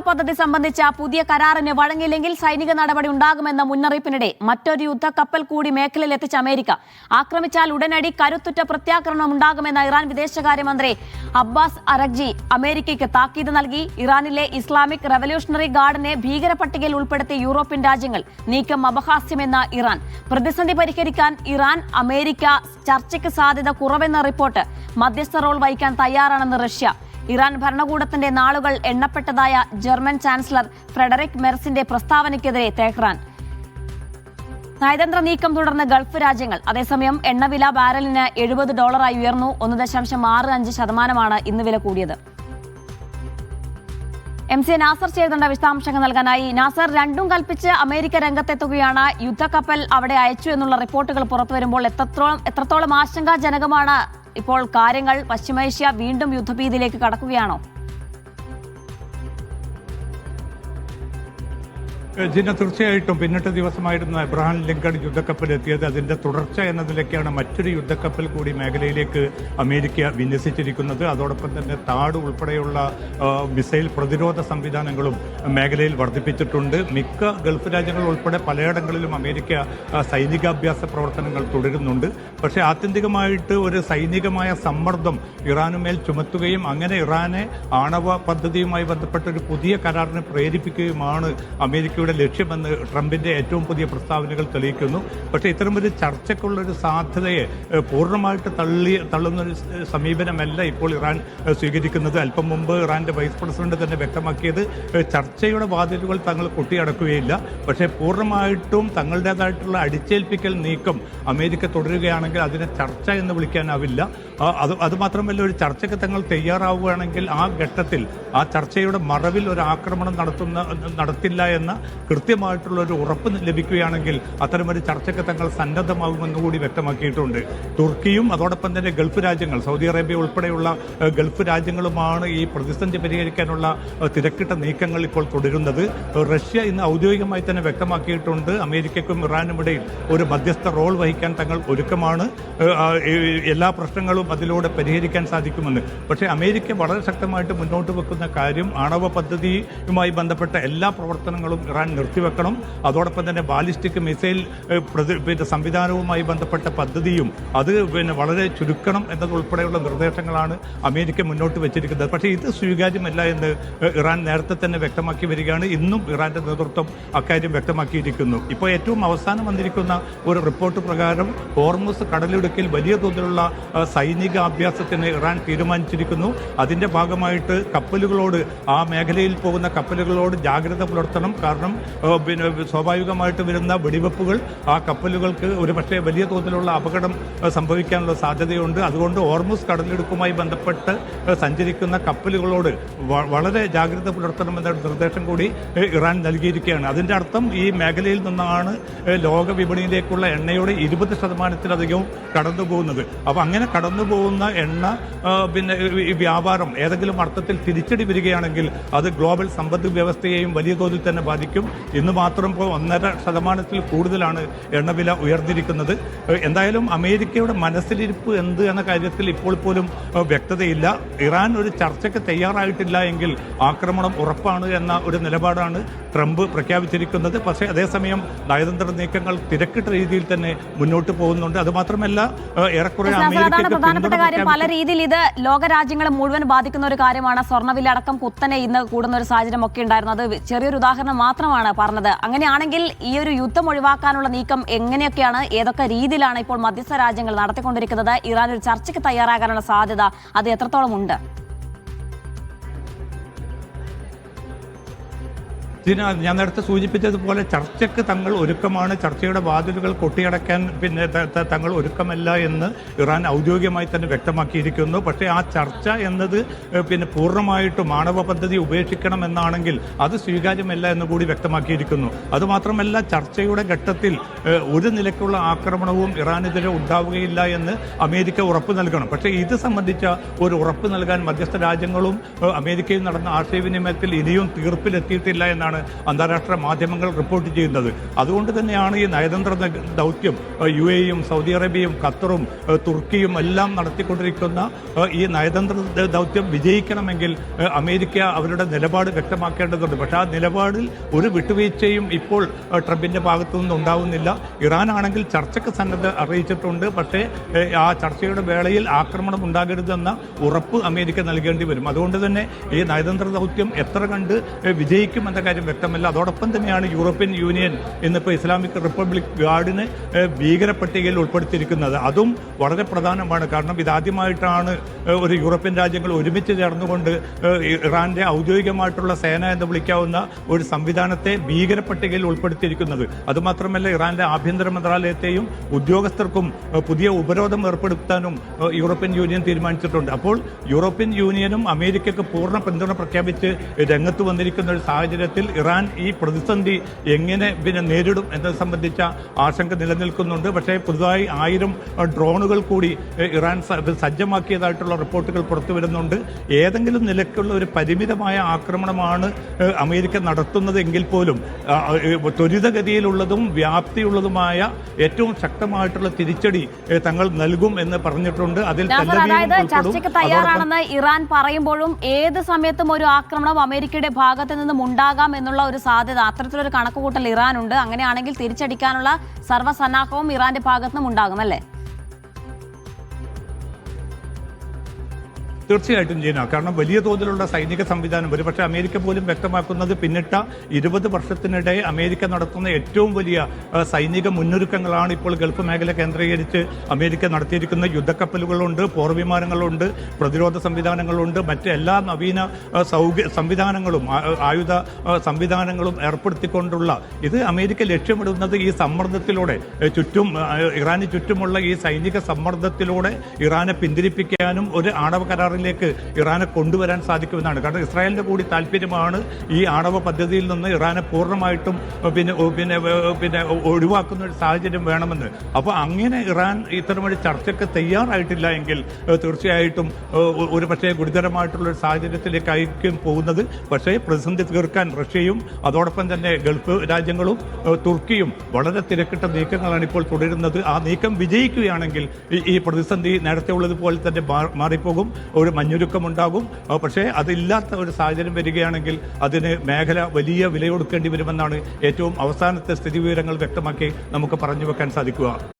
പദ്ധതി സംബന്ധിച്ച പുതിയ കരാറിന് വഴങ്ങിയില്ലെങ്കിൽ സൈനിക നടപടി ഉണ്ടാകുമെന്ന മുന്നറിയിപ്പിനിടെ മറ്റൊരു യുദ്ധക്കപ്പൽ കൂടി മേഖലയിൽ എത്തിച്ച അമേരിക്ക. ആക്രമിച്ചാൽ ഉടനടി കരുത്തുറ്റ പ്രത്യാക്രമണം ഉണ്ടാകുമെന്ന ഇറാൻ വിദേശകാര്യമന്ത്രി അബ്ബാസ് അറഗ്ജി അമേരിക്കയ്ക്ക് താക്കീത് നൽകി. ഇറാനിലെ ഇസ്ലാമിക് റവല്യൂഷണറി ഗാർഡിനെ ഭീകരപട്ടികയിൽ ഉൾപ്പെടുത്തിയ യൂറോപ്യൻ രാജ്യങ്ങൾ നീക്കം അപഹാസ്യമെന്ന ഇറാൻ. പ്രതിസന്ധി പരിഹരിക്കാൻ ഇറാൻ അമേരിക്ക ചർച്ചയ്ക്ക് സാധ്യത കുറവെന്ന റിപ്പോർട്ട് മധ്യസ്ഥ റോൾ വഹിക്കാൻ തയ്യാറാണെന്ന് റഷ്യ. ഇറാൻ ഭരണകൂടത്തിന്റെ നാളുകൾ എണ്ണപ്പെട്ടതായ ജർമ്മൻ ചാൻസലർ ഫ്രെഡറിക് മെർസിന്റെ പ്രസ്താവനയ്ക്കെതിരെ തെഹ്റാൻ. നയതന്ത്ര നീക്കം തുടർന്ന് ഗൾഫ് രാജ്യങ്ങൾ അതേസമയം എണ്ണവില ബാരലിന് എഴുപത് ഡോളറായി ഉയർന്നു. ഒന്ന് ദശാംശം ആറ് അഞ്ച് ശതമാനമാണ് ഇന്ന് വില കൂടിയത്. എം സി നാസർ ചെയ്തേണ്ട വിശദാംശങ്ങൾ നൽകാനായി. നാസർ രണ്ടും കൽപ്പിച്ച് അമേരിക്ക രംഗത്തെത്തുകയാണ്. യുദ്ധക്കപ്പൽ അവിടെ അയച്ചു എന്നുള്ള റിപ്പോർട്ടുകൾ പുറത്തുവരുമ്പോൾ എത്രത്തോളം എത്രത്തോളം ആശങ്കാജനകമാണ് ഇപ്പോൾ കാര്യങ്ങൾ പശ്ചിമേഷ്യ വീണ്ടും യുദ്ധഭീതിയിലേക്ക് കടക്കുകയാണോ? ജിന്ന തീർച്ചയായിട്ടും പിന്നിട്ട ദിവസമായിരുന്നു എബ്രഹാം ലിങ്കൺ യുദ്ധക്കപ്പൽ എത്തിയത് അതിന്റെ തുടർച്ച എന്ന നിലയ്ക്കാണ് മറ്റൊരു യുദ്ധക്കപ്പൽ കൂടി മേഖലയിലേക്ക് അമേരിക്ക വിന്യസിച്ചിരിക്കുന്നത്. അതോടൊപ്പം തന്നെ താട് ഉൾപ്പെടെയുള്ള മിസൈൽ പ്രതിരോധ സംവിധാനങ്ങളും മേഖലയിൽ വർദ്ധിപ്പിച്ചിട്ടുണ്ട്. മിക്ക ഗൾഫ് രാജ്യങ്ങൾ ഉൾപ്പെടെ പലയിടങ്ങളിലും അമേരിക്ക സൈനികാഭ്യാസ പ്രവർത്തനങ്ങൾ തുടരുന്നുണ്ട്. പക്ഷേ ആത്യന്തികമായിട്ട് ഒരു സൈനികമായ സമ്മർദ്ദം ഇറാനുമേൽ ചുമത്തുകയും അങ്ങനെ ഇറാനെ ആണവ പദ്ധതിയുമായി ബന്ധപ്പെട്ട ഒരു പുതിയ കരാറിനെ പ്രേരിപ്പിക്കുകയുമാണ് അമേരിക്കയുടെ ലക്ഷ്യമെന്ന് ട്രംപിന്റെ ഏറ്റവും പുതിയ പ്രസ്താവനകൾ തെളിയിക്കുന്നു. പക്ഷേ ഇത്തരമൊരു ചർച്ചയ്ക്കുള്ള ഒരു സാധ്യതയെ പൂർണമായിട്ട് തള്ളി തള്ളുന്ന ഒരു സ് സമീപനമല്ല ഇപ്പോൾ ഇറാൻ സ്വീകരിക്കുന്നത്. അല്പം മുമ്പ് ഇറാന്റെ വൈസ് പ്രസിഡന്റ് തന്നെ വ്യക്തമാക്കിയത് ചർച്ചയുടെ വാതിലുകൾ തങ്ങൾ കൊട്ടിയടക്കുകയില്ല. പക്ഷേ പൂർണമായിട്ടും തങ്ങളുടേതായിട്ടുള്ള അടിച്ചേൽപ്പിക്കൽ നീക്കം അമേരിക്ക തുടരുകയാണെങ്കിൽ അതിനെ ചർച്ച എന്ന് വിളിക്കാനാവില്ല. അത് അതുമാത്രമല്ല ഒരു ചർച്ചയ്ക്ക് തങ്ങൾ തയ്യാറാവുകയാണെങ്കിൽ ആ ഘട്ടത്തിൽ ആ ചർച്ചയുടെ മറവിൽ ഒരു ആക്രമണം നടത്തുന്ന നടത്തില്ല എന്ന കൃത്യമായിട്ടുള്ള ഒരു ഉറപ്പ് ലഭിക്കുകയാണെങ്കിൽ അത്തരമൊരു ചർച്ചയ്ക്ക് തങ്ങൾ സന്നദ്ധമാകുമെന്ന് കൂടി വ്യക്തമാക്കിയിട്ടുണ്ട്. തുർക്കിയും അതോടൊപ്പം തന്നെ ഗൾഫ് രാജ്യങ്ങൾ സൗദി അറേബ്യ ഉൾപ്പെടെയുള്ള ഗൾഫ് രാജ്യങ്ങളുമാണ് ഈ പ്രതിസന്ധി പരിഹരിക്കാനുള്ള തിരക്കിട്ട നീക്കങ്ങൾ ഇപ്പോൾ തുടരുന്നത്. റഷ്യ ഇന്ന് ഔദ്യോഗികമായി തന്നെ വ്യക്തമാക്കിയിട്ടുണ്ട്. അമേരിക്കയ്ക്കും ഇറാനും ഇടയിൽ ഒരു മധ്യസ്ഥ റോൾ വഹിക്കാൻ തങ്ങൾ ഒരുക്കമാണ്. എല്ലാ പ്രശ്നങ്ങളും അതിലൂടെ പരിഹരിക്കാൻ സാധിക്കുമെന്ന്. പക്ഷേ അമേരിക്ക വളരെ ശക്തമായിട്ട് മുന്നോട്ട് വെക്കുന്ന കാര്യം ആണവ പദ്ധതിയുമായി ബന്ധപ്പെട്ട എല്ലാ പ്രവർത്തനങ്ങളും ഇറാൻ നിർത്തിവെക്കണം. അതോടൊപ്പം തന്നെ ബാലിസ്റ്റിക് മിസൈൽ പിന്നെ സംവിധാനവുമായി ബന്ധപ്പെട്ട പദ്ധതിയും അത് പിന്നെ വളരെ ചുരുക്കണം എന്നതുൾപ്പെടെയുള്ള നിർദ്ദേശങ്ങളാണ് അമേരിക്ക മുന്നോട്ട് വെച്ചിരിക്കുന്നത്. പക്ഷേ ഇത് സ്വീകാര്യമല്ല എന്ന് ഇറാൻ നേരത്തെ തന്നെ വ്യക്തമാക്കി വരികയാണ്. ഇന്നും ഇറാന്റെ നേതൃത്വം അക്കാര്യം വ്യക്തമാക്കിയിരിക്കുന്നു. ഇപ്പോൾ ഏറ്റവും അവസാനം വന്നിരിക്കുന്ന ഒരു റിപ്പോർട്ട് പ്രകാരം ഹോർമുസ് കടലിടുക്കിൽ വലിയ തോതിലുള്ള സൈനിക അഭ്യാസത്തിന് ഇറാൻ തീരുമാനിച്ചിരിക്കുന്നു. അതിന്റെ ഭാഗമായിട്ട് കപ്പലുകളോട് ആ മേഖലയിൽ പോകുന്ന കപ്പലുകളോട് ജാഗ്രത പുലർത്തണം. കാരണം ആ, പിന്നെ സ്വാഭാവികമായിട്ട് വരുന്ന വെടിവെപ്പുകൾ ആ കപ്പലുകൾക്ക് ഒരു പക്ഷേ വലിയ തോതിലുള്ള അപകടം സംഭവിക്കാനുള്ള സാധ്യതയുണ്ട്. അതുകൊണ്ട് ഹോർമുസ് കടലിടുക്കുമായി ബന്ധപ്പെട്ട് സഞ്ചരിക്കുന്ന കപ്പലുകളോട് വളരെ ജാഗ്രത പുലർത്തണമെന്ന നിർദ്ദേശം കൂടി ഇറാൻ നൽകിയിരിക്കുകയാണ്. അതിന്റെ അർത്ഥം ഈ മേഖലയിൽ നിന്നാണ് ലോക വിപണിയിലേക്കുള്ള എണ്ണയുടെ ഇരുപത് ശതമാനത്തിലധികവും കടന്നു പോകുന്നത് അപ്പോൾ അങ്ങനെ കടന്നു പോകുന്ന എണ്ണ പിന്നെ ഈ വ്യാപാരം ഏതെങ്കിലും അർത്ഥത്തിൽ തിരിച്ചടി വരികയാണെങ്കിൽ അത് ഗ്ലോബൽ സമ്പദ് വ്യവസ്ഥയെയും വലിയ തോതിൽ തന്നെ ബാധിക്കും. ഇന്ന് മാത്രം ഇപ്പോൾ ഒന്നര ശതമാനത്തിൽ കൂടുതലാണ് എണ്ണവില ഉയർന്നിരിക്കുന്നത്. എന്തായാലും അമേരിക്കയുടെ മനസ്സിലിരിപ്പ് എന്ത് എന്ന കാര്യത്തിൽ ഇപ്പോൾ പോലും വ്യക്തതയില്ല. ഇറാൻ ഒരു ചർച്ചയ്ക്ക് തയ്യാറായിട്ടില്ല എങ്കിൽ ആക്രമണം ഉറപ്പാണ് എന്ന ഒരു നിലപാടാണ് ട്രംപ് പ്രഖ്യാപിച്ചിരിക്കുന്നത്. പക്ഷേ അതേസമയം നയതന്ത്ര നീക്കങ്ങൾ തിരക്കിട്ട രീതിയിൽ തന്നെ മുന്നോട്ട് പോകുന്നുണ്ട്. അതുമാത്രമല്ല ഏറെക്കുറെ പ്രധാനപ്പെട്ട കാര്യം പല രീതിയിൽ ഇത് ലോകരാജ്യങ്ങളെ മുഴുവൻ ബാധിക്കുന്ന ഒരു കാര്യമാണ്. സ്വർണവില അടക്കം കുത്തനെ ഇന്ന് കൂടുന്ന ഒരു സാഹചര്യം ഒക്കെ ഉണ്ടായിരുന്നത് ചെറിയൊരു ഉദാഹരണം മാത്രമാണ് പറഞ്ഞത്. അങ്ങനെയാണെങ്കിൽ ഈ ഒരു യുദ്ധം ഒഴിവാക്കാനുള്ള നീക്കം എങ്ങനെയൊക്കെയാണ്? ഏതൊക്കെ രീതിയിലാണ് ഇപ്പോൾ മധ്യസ്ഥ രാജ്യങ്ങൾ നടത്തിക്കൊണ്ടിരിക്കുന്നത്? ഇറാൻ ഒരു ചർച്ചയ്ക്ക് തയ്യാറാകാനുള്ള സാധ്യത അത് എത്രത്തോളം ഉണ്ട്? ഇതിന് ഞാൻ നേരത്തെ സൂചിപ്പിച്ചതുപോലെ ചർച്ചയ്ക്ക് തങ്ങൾ ഒരുക്കമാണ്. ചർച്ചയുടെ വാതിലുകൾ കൊട്ടിയടക്കാൻ പിന്നെ തങ്ങൾ ഒരുക്കമല്ല എന്ന് ഇറാൻ ഔദ്യോഗികമായി തന്നെ വ്യക്തമാക്കിയിരിക്കുന്നു. പക്ഷേ ആ ചർച്ച എന്നത് പിന്നെ പൂർണമായിട്ടും ആണവ പദ്ധതി ഉപേക്ഷിക്കണം എന്നാണെങ്കിൽ അത് സ്വീകാര്യമല്ല എന്ന് കൂടി വ്യക്തമാക്കിയിരിക്കുന്നു. അതുമാത്രമല്ല ചർച്ചയുടെ ഘട്ടത്തിൽ ഒരു നിലയ്ക്കുള്ള ആക്രമണവും ഇറാനെതിരെ ഉണ്ടാവുകയില്ല എന്ന് അമേരിക്ക ഉറപ്പ് നൽകണം. പക്ഷേ ഇത് സംബന്ധിച്ച ഒരു ഉറപ്പ് നൽകാൻ മധ്യസ്ഥ രാജ്യങ്ങളും അമേരിക്കയും നടന്ന ആശയവിനിമയത്തിൽ ഇനിയും തീർപ്പിലെത്തിയിട്ടില്ല എന്നാണ് എന്നാണ് അന്താരാഷ്ട്ര മാധ്യമങ്ങൾ റിപ്പോർട്ട് ചെയ്യുന്നത്. അതുകൊണ്ട് തന്നെയാണ് ഈ നയതന്ത്ര ദൗത്യം യു എയും സൗദി അറേബ്യയും ഖത്തറും തുർക്കിയും എല്ലാം നടത്തിക്കൊണ്ടിരിക്കുന്ന ഈ നയതന്ത്ര ദൗത്യം വിജയിക്കണമെങ്കിൽ അമേരിക്ക അവരുടെ നിലപാട് വ്യക്തമാക്കേണ്ടതുണ്ട്. പക്ഷേ ആ നിലപാടിൽ ഒരു വിട്ടുവീഴ്ചയും ഇപ്പോൾ ട്രംപിന്റെ ഭാഗത്തു നിന്ന് ഉണ്ടാവുന്നില്ല. ഇറാൻ ആണെങ്കിൽ ചർച്ചയ്ക്ക് സന്നദ്ധ അറിയിച്ചിട്ടുണ്ട്. പക്ഷേ ആ ചർച്ചയുടെ വേളയിൽ ആക്രമണം ഉണ്ടാകരുതെന്ന ഉറപ്പ് അമേരിക്ക നൽകേണ്ടി വരും. അതുകൊണ്ട് തന്നെ ഈ നയതന്ത്ര ദൗത്യം എത്ര കണ്ട് വിജയിക്കും എന്ന കാര്യം വ്യക്തമല്ല. അതോടൊപ്പം തന്നെയാണ് യൂറോപ്യൻ യൂണിയൻ ഇന്നിപ്പോൾ ഇസ്ലാമിക് റിപ്പബ്ലിക് ഗാർഡിന് ഏഹ്, ഭീകര പട്ടികയിൽ ഉൾപ്പെടുത്തിയിരിക്കുന്നത്. അതും വളരെ പ്രധാനമാണ്. കാരണം ഇതാദ്യമായിട്ടാണ് ഒരു യൂറോപ്യൻ രാജ്യങ്ങൾ ഒരുമിച്ച് ചേർന്നുകൊണ്ട് ഇറാന്റെ ഔദ്യോഗികമായിട്ടുള്ള സേന എന്ന് വിളിക്കാവുന്ന ഒരു സംവിധാനത്തെ ഭീകര പട്ടികയിൽ ഉൾപ്പെടുത്തിയിരിക്കുന്നത്. അതുമാത്രമല്ല ഇറാന്റെ ആഭ്യന്തര മന്ത്രാലയത്തെയും ഉദ്യോഗസ്ഥർക്കും പുതിയ ഉപരോധം ഏർപ്പെടുത്താനും യൂറോപ്യൻ യൂണിയൻ തീരുമാനിച്ചിട്ടുണ്ട്. അപ്പോൾ യൂറോപ്യൻ യൂണിയനും അമേരിക്കയ്ക്ക് പൂർണ പിന്തുണ പ്രഖ്യാപിച്ച് രംഗത്ത് വന്നിരിക്കുന്ന ഒരു സാഹചര്യത്തിൽ ഇറാൻ ഈ പ്രതിസന്ധി എങ്ങനെ പിന്നെ നേരിടും എന്നത് സംബന്ധിച്ച ആശങ്ക നിലനിൽക്കുന്നുണ്ട്. പക്ഷേ പുതുതായി ആയിരം ഡ്രോണുകൾ കൂടി ഇറാൻ സജ്ജമാക്കിയതായിട്ടുള്ള റിപ്പോർട്ടുകൾ പുറത്തു വരുന്നുണ്ട്. ഏതെങ്കിലും നിലയ്ക്കുള്ള ഒരു പരിമിതമായ ആക്രമണമാണ് അമേരിക്ക നടത്തുന്നതെങ്കിൽ പോലും ത്വരിതഗതിയിലുള്ളതും വ്യാപ്തിയുള്ളതുമായ ഏറ്റവും ശക്തമായിട്ടുള്ള തിരിച്ചടി തങ്ങൾ നൽകും എന്ന് പറഞ്ഞിട്ടുണ്ട്. അതിൽ അതായത് ചർച്ചയ്ക്ക് തയ്യാറാണെന്ന് ഇറാൻ പറയുമ്പോഴും ഏത് സമയത്തും ഒരു ആക്രമണം അമേരിക്കയുടെ ഭാഗത്ത് നിന്നും ഉണ്ടാകാം എന്നുള്ള ഒരു സാധ്യത. അത്തരത്തിലൊരു കണക്കുകൂട്ടൽ ഇറാനുണ്ട്. അങ്ങനെയാണെങ്കിൽ തിരിച്ചടിക്കാനുള്ള സർവസന്നാഹവും ഇറാന്റെ ഭാഗത്തുനിന്നും ഉണ്ടാകും അല്ലേ? തീർച്ചയായിട്ടും ജീന കാരണം വലിയ തോതിലുള്ള സൈനിക സംവിധാനം ഒരുപക്ഷെ അമേരിക്ക പോലും വ്യക്തമാക്കുന്നത് പിന്നിട്ട ഇരുപത് വർഷത്തിനിടെ അമേരിക്ക നടത്തുന്ന ഏറ്റവും വലിയ സൈനിക മുന്നൊരുക്കങ്ങളാണ് ഇപ്പോൾ ഗൾഫ് മേഖല കേന്ദ്രീകരിച്ച് അമേരിക്ക നടത്തിയിരിക്കുന്ന യുദ്ധക്കപ്പലുകളുണ്ട് പോർവിമാനങ്ങളുണ്ട് പ്രതിരോധ സംവിധാനങ്ങളുണ്ട് മറ്റ് എല്ലാ നവീന സൗകര്യ സൗക സംവിധാനങ്ങളും ആയുധ സംവിധാനങ്ങളും ഏർപ്പെടുത്തിക്കൊണ്ടുള്ള ഇത് അമേരിക്ക ലക്ഷ്യമിടുന്നത് ഈ സമ്മർദ്ദത്തിലൂടെ ചുറ്റും ഇറാന് ചുറ്റുമുള്ള ഈ സൈനിക സമ്മർദ്ദത്തിലൂടെ ഇറാനെ പിന്തിരിപ്പിക്കാനും ഒരു ആണവ കരാറിലേക്ക് ഇറാനെ കൊണ്ടുവരാൻ സാധിക്കുമെന്നാണ്. കാരണം ഇസ്രായേലിന്റെ കൂടി താല്പര്യമാണ് ഈ ആണവ പദ്ധതിയിൽ നിന്ന് ഇറാനെ പൂർണമായിട്ടും പിന്നെ പിന്നെ പിന്നെ ഒഴിവാക്കുന്ന ഒരു സാഹചര്യം വേണമെന്ന്. അപ്പോൾ അങ്ങനെ ഇറാൻ ഇത്തരമൊരു ചർച്ചയ്ക്ക് തയ്യാറായിട്ടില്ല എങ്കിൽ തീർച്ചയായിട്ടും ഒരു പക്ഷേ ഗുരുതരമായിട്ടുള്ള ഒരു സാഹചര്യത്തിലേക്കായിരിക്കും പോകുന്നത്. പക്ഷേ പ്രതിസന്ധി തീർക്കാൻ റഷ്യയും അതോടൊപ്പം തന്നെ ഗൾഫ് രാജ്യങ്ങളും തുർക്കിയും വളരെ തിരക്കിട്ട നീക്കങ്ങളാണ് ഇപ്പോൾ തുടരുന്നത്. ആ നീക്കം വിജയിക്കുകയാണെങ്കിൽ ഈ- പ്രതിസന്ധി നേരത്തെ ഉള്ളതുപോലെ തന്നെ മാറിപ്പോകും. ഒരു മഞ്ഞുരുക്കമുണ്ടാകും. മഞ്ഞൊരുക്കമുണ്ടാകും പക്ഷേ അതില്ലാത്ത ഒരു സാഹചര്യം വരികയാണെങ്കിൽ അതിന് മേഖല വലിയ വില കൊടുക്കേണ്ടി വരുമെന്നാണ് ഏറ്റവും അവസാനത്തെ സ്ഥിതി വിവരങ്ങൾ വ്യക്തമാക്കി നമുക്ക് പറഞ്ഞു വെക്കാൻ സാധിക്കുക.